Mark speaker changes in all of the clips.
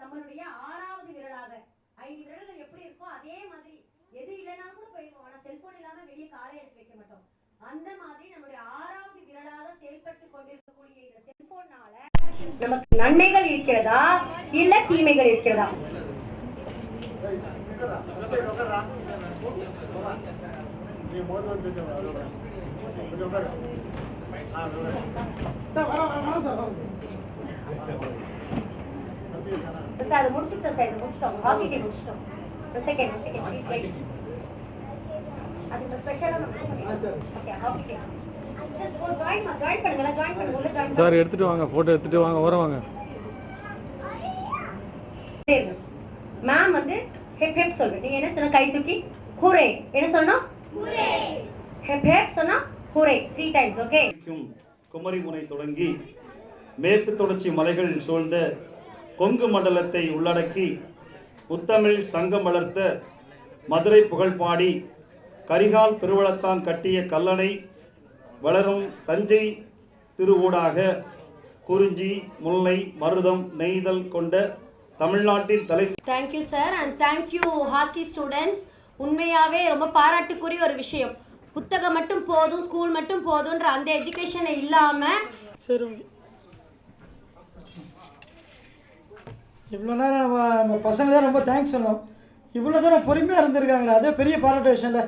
Speaker 1: நம்மளுடைய ஆறாவது விரலாக. ஐந்து விரல்கள் எப்படி இருக்கோ அதே மாதிரி எது இல்லைனாலும் கூட போயிருக்கோம். ஆனா செல்போன் இல்லாம வெளியே காலை எடுத்து வைக்க மாட்டோம். அந்த மாதிரி நம்முடைய ஆறாவது விரலாக செயல்பட்டு கொண்டிருக்கக்கூடிய இந்த செல்போன்னால நமக்கு நன்மைகள் இருக்கிறதா? இல்ல தீமைகள் இருக்கிறதா? வர வர அதை முடிச்சுட்டோம் சார் இது முடிச்சிட்டோம் ஹாக்கி டே முடிச்சிட்டோம் one second one second please wait அது இப்போ ஸ்பெஷலாக ஓகே ஹாக்கி டே
Speaker 2: சார் எடுத்துட்டு வாங்க போட்டோ எடுத்துட்டு வாங்க ஓரம் வாங்க
Speaker 1: மேம் வந்து ஹெப் ஹெப் சொல்றேன் நீங்க என்ன சொன்ன கை தூக்கி ஹூரே என்ன சொன்னோம் ஹெப் ஹெப் சொன்னா ஹூரே த்ரீ டைம்ஸ் ஓகே
Speaker 3: வரைக்கும் குமரிமுனை தொடங்கி மேற்கு தொடர்ச்சி மலைகள் சூழ்ந்த கொங்கு மண்டலத்தை உள்ளடக்கி முத்தமிழ் சங்கம் வளர்த்த மதுரை புகழ்பாடி கரிகால் பெருவளத்தான் கட்டிய கல்லணை வளரும் தஞ்சை திருவூடாக குறிஞ்சி முல்லை மருதம் நெய்தல் கொண்ட தமிழ்நாட்டின் தலை
Speaker 1: thank you sir and thank you hockey students உண்மையாகவே ரொம்ப பாராட்டுக்குரிய ஒரு விஷயம். புத்தகம் மட்டும் போதும் ஸ்கூல் மட்டும் போதுன்ற அந்த எஜுகேஷனை இல்லாமல்
Speaker 4: சரி இவ்வளோ நேரம் நம்ம நம்ம பசங்க தான் ரொம்ப தேங்க்ஸ் சொன்னோம். இவ்வளோ தூரம் பொறுமையாக இருந்திருக்காங்களே அதே பெரிய பாராட்டு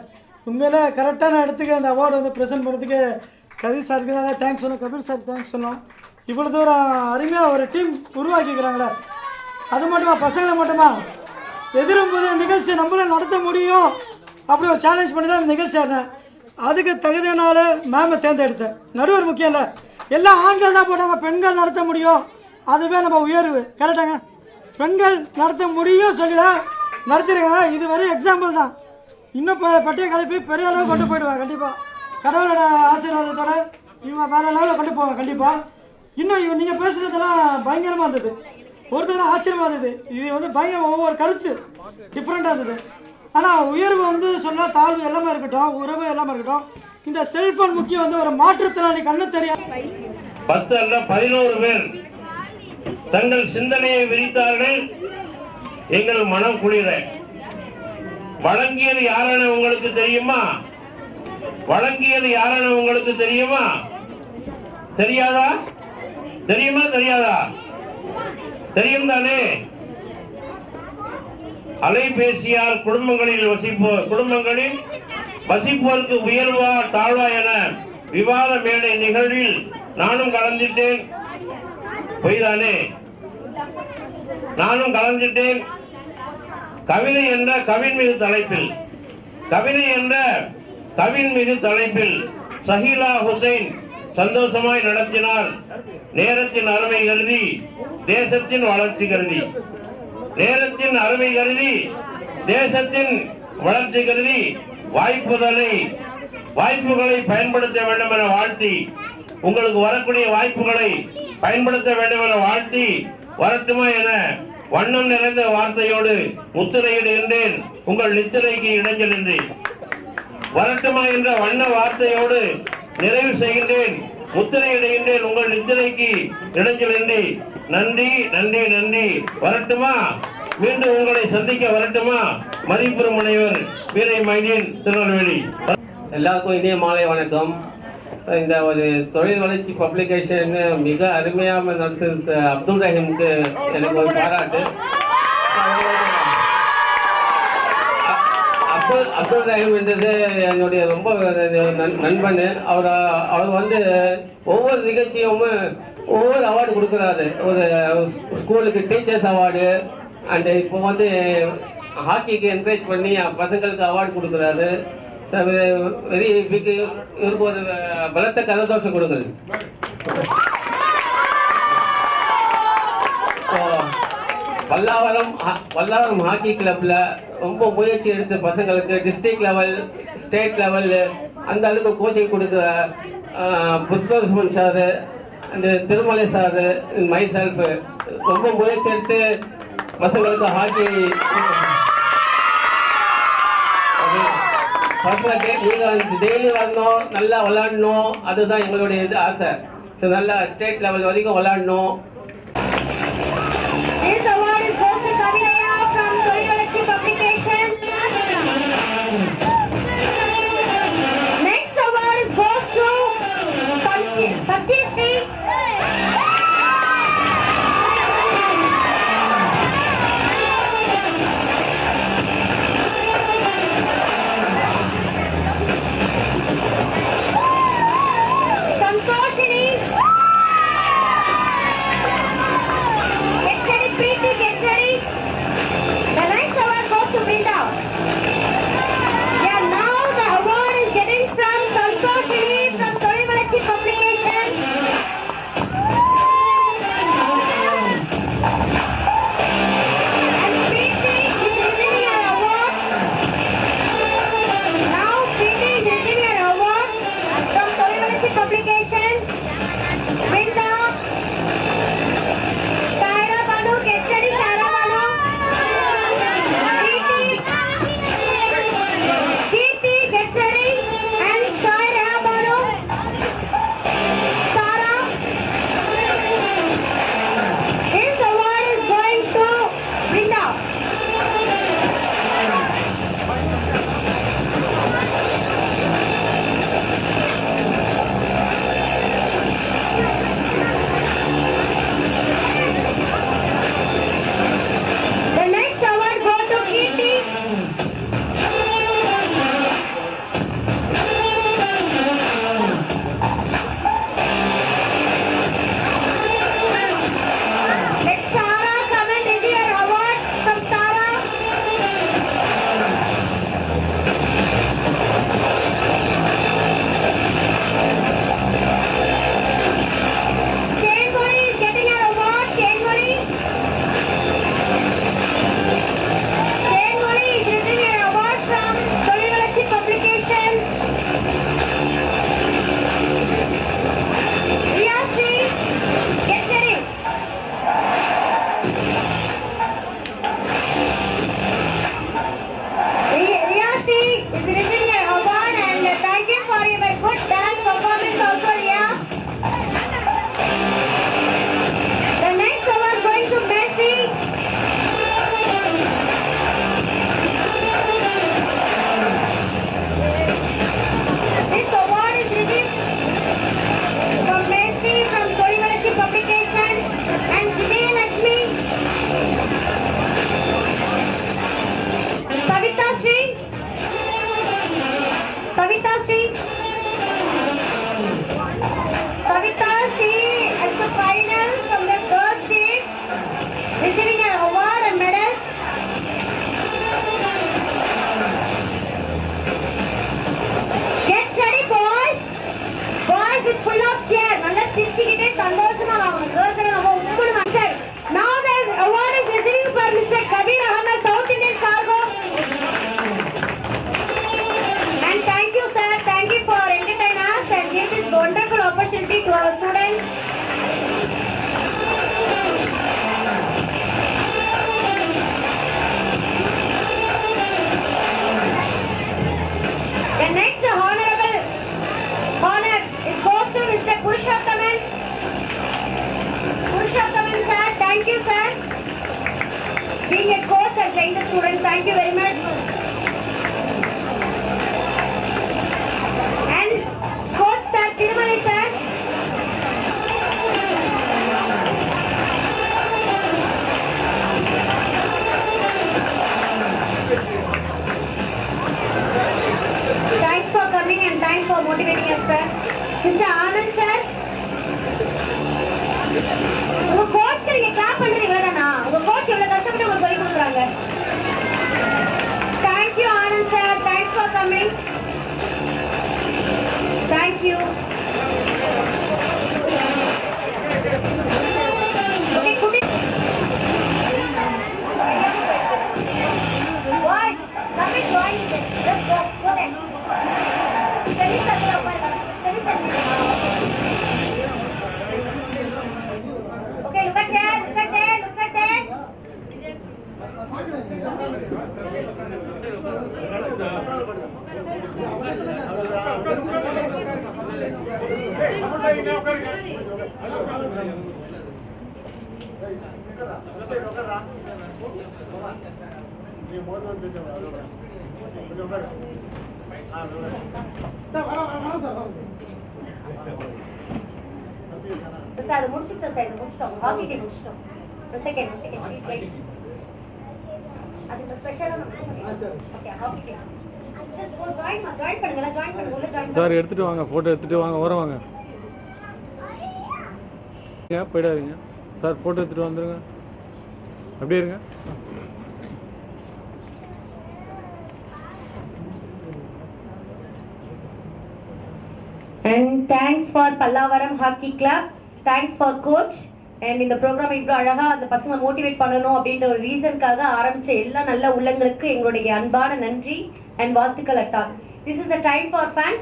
Speaker 4: உண்மையில் கரெக்டான இடத்துக்கு அந்த அவார்டு வந்து ப்ரெசென்ட் பண்ணுறதுக்கு கதிர் சாருக்கு நல்லா தேங்க்ஸ் சொன்னோம் கபீர் சார் தேங்க்ஸ் சொன்னோம். இவ்வளோ தூரம் அருமையாக ஒரு டீம் உருவாக்கிக்கிறாங்களே. அது மட்டுமா? பசங்களை மட்டுமா? எதிரும் போது நிகழ்ச்சி நம்மளும் நடத்த முடியும். அப்படி ஒரு சேலஞ்ச் பண்ணி தான் அந்த நிகழ்ச்சி ஆடினேன். அதுக்கு தகுதியினால மேமை தேர்ந்தெடுத்தேன். நடுவர் முக்கியம் இல்லை எல்லா ஆண்கள் தான் போட்டாங்க பெண்கள் நடத்த முடியும். அதுவே நம்ம உயர்வு. கரெக்டாங்க பெண்கள் நடத்த முடியும் சொல்லி தான் நடத்திருக்காங்க இது வெறும் எக்ஸாம்பிள் தான். இன்னும் ப- பட்டிய கலப்பி பெரிய அளவு கொண்டு போயிடுவாங்க கண்டிப்பாக கடவுளோட ஆசீர்வாதத்தோட இவங்க வேற லெவலில் கொண்டு போவாங்க கண்டிப்பாக இன்னும் இவன் நீங்கள் பேசுகிறதெல்லாம் பயங்கரமாக இருந்தது. ஒரு தடவை ஆச்சரியமாக இருந்தது. இது வந்து பயங்கர ஒவ்வொரு கருத்து டிஃப்ரெண்ட்டாக இருந்தது. ஆனால் உயர்வு வந்து சொன்னால் தாழ்வு எல்லாமே இருக்கட்டும் உறவு எல்லாமே இருக்கட்டும். இந்த செல்ஃபோன் முக்கியம் வந்து ஒரு மாற்றுத்திறனாளி கண்ணு தெரியாது.
Speaker 5: பத்து அல்ல பதினோரு பேர். தங்கள் சிந்தனையை விரித்தார்கள். எங்கள் மனம் குளிர. வழங்கியது யாரென உங்களுக்கு தெரியுமா? வழங்கியது யாரென உங்களுக்கு தெரியுமா? தெரியாதா? தெரியுமா? தெரியாதா? தெரியும் தானே? அலைபேசியால் குடும்பங்களில் வசிப்போ குடும்பங்களில் வசிப்போருக்கு உயர்வா தாழ்வா என விவாத மேடை நிகழ்வில் நானும் கலந்துட்டேன். பொய்தானே நானும் கலந்துட்டேன். கவிதை என்ற கவின் மீது தலைப்பில். கவிதை என்ற கவின் மீது தலைப்பில் சஹீலா ஹுசைன் சந்தோஷமாய் நடத்தினார். நேரத்தின் அருமை கருதி தேசத்தின் வளர்ச்சி கருதி. நேரத்தின் அருமை கருதி தேசத்தின் வளர்ச்சி கருதி. வாய்ப்புகளை வாய்ப்புகளை பயன்படுத்த வேண்டும் என வாழ்த்தி உங்களுக்கு வரக்கூடிய வாய்ப்புகளை பயன்படுத்த வேண்டும் என வாழ்த்தி வரட்டுமா என வண்ணம் நிறைந்த வார்த்தையோடு முத்திரையிடுகின்றேன். உங்கள் நித்திரைக்கு இடைஞ்சலின்றி வரட்டுமா என்ற வண்ண வார்த்தையோடு நிறைவு செய்கின்றேன். முத்திரையிடுகின்றேன். உங்கள் நித்திரைக்கு இடைஞ்சலின்றி நன்றி நன்றி நன்றி. வரட்டுமா? மீண்டும் உங்களை சந்திக்க வரட்டுமா? மதிப்புறு முனைவர் வீரை மைனியன் திருநெல்வேலி.
Speaker 6: எல்லாருக்கும் இனிய மாலை வணக்கம். இந்த ஒரு தொழில் வளர்ச்சி பப்ளிகேஷன் மிக அருமையாக நடத்துறது அப்துல் ரஹீமுக்கு எனக்கு ஒரு பாராட்டு. அப்துல் அப்துல் ரஹீம் என்றது என்னுடைய ரொம்ப நண்- நண்பன். அவர் அவர் வந்து ஒவ்வொரு நிகழ்ச்சியும் ஒவ்வொரு அவார்டு கொடுக்குறாரு. ஒரு ஸ்கூலுக்கு டீச்சர்ஸ் அவார்டு அண்ட் இப்போ வந்து ஹாக்கிக்கு என்கரேஜ் பண்ணி பசங்களுக்கு அவார்டு கொடுக்குறாரு. இவருக்கு ஒரு பலத்த கரதோஷம் கொடுங்கள். பல்லாவரம் பல்லாவரம் ஹாக்கி கிளப்ல ரொம்ப முயற்சி எடுத்த பசங்களுக்கு டிஸ்ட்ரிக்ட் லெவல் ஸ்டேட் லெவல் அந்த அளவுக்கு கோச்சிங் கொடுக்குற புஷ்பசுமன் சார் அந்த திருமலை சார் மை செல்ஃப் ரொம்ப முயற்சி எடுத்து பசங்களுக்கு ஹாக்கி ஃபர்ஸ்ட்ல நீங்கள் டெய்லி வரணும் நல்லா விளாடணும் அதுதான் எங்களுடைய இது ஆசை. ஸோ நல்லா ஸ்டேட் லெவல் வரைக்கும்
Speaker 1: விளாடணும் being a coach and trained the students. Thank you very much. Sir அதை முடிச்சுட்டோம் சார் இது முடிச்சிட்டோம். ஹாக்கி டே முடிச்சிட்டோம். One second one second please wait அது இப்போ ஸ்பெஷலாக okay hockey day join join பண்ணுங்களா ஜாயின் பண்ணுங்க உள்ள ஜாயின்
Speaker 2: சார் எடுத்துகிட்டு வாங்க ஃபோட்டோ எடுத்துகிட்டு வாங்க வர வாங்க. ஏன் போயிடாதீங்க. சார் ஃபோட்டோ எடுத்துகிட்டு வந்துடுங்க அப்படியே இருங்க
Speaker 1: and thanks for Pallavaram hockey club thanks for coach and இந்த ப்ரோக்ராம் இவ்வளோ அழகாக அந்த பசங்களை மோட்டிவேட் பண்ணணும் அப்படின்ற ஒரு ரீசனுக்காக ஆரம்பிச்ச எல்லா நல்ல உள்ளங்களுக்கு எங்களுடைய அன்பான நன்றி அண்ட் வாழ்த்துக்கள் அட்டா this is a time for fan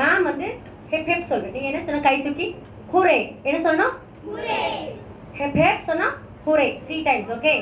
Speaker 1: ma'am வந்து ஹெப் ஹெப் சொல்றேன் நீங்க என்ன சொன்ன? கை தூக்கி. ஹூரே. என்ன சொன்னோம் ஹெப் ஹெப் சொன்னா ஹூரே. Three times okay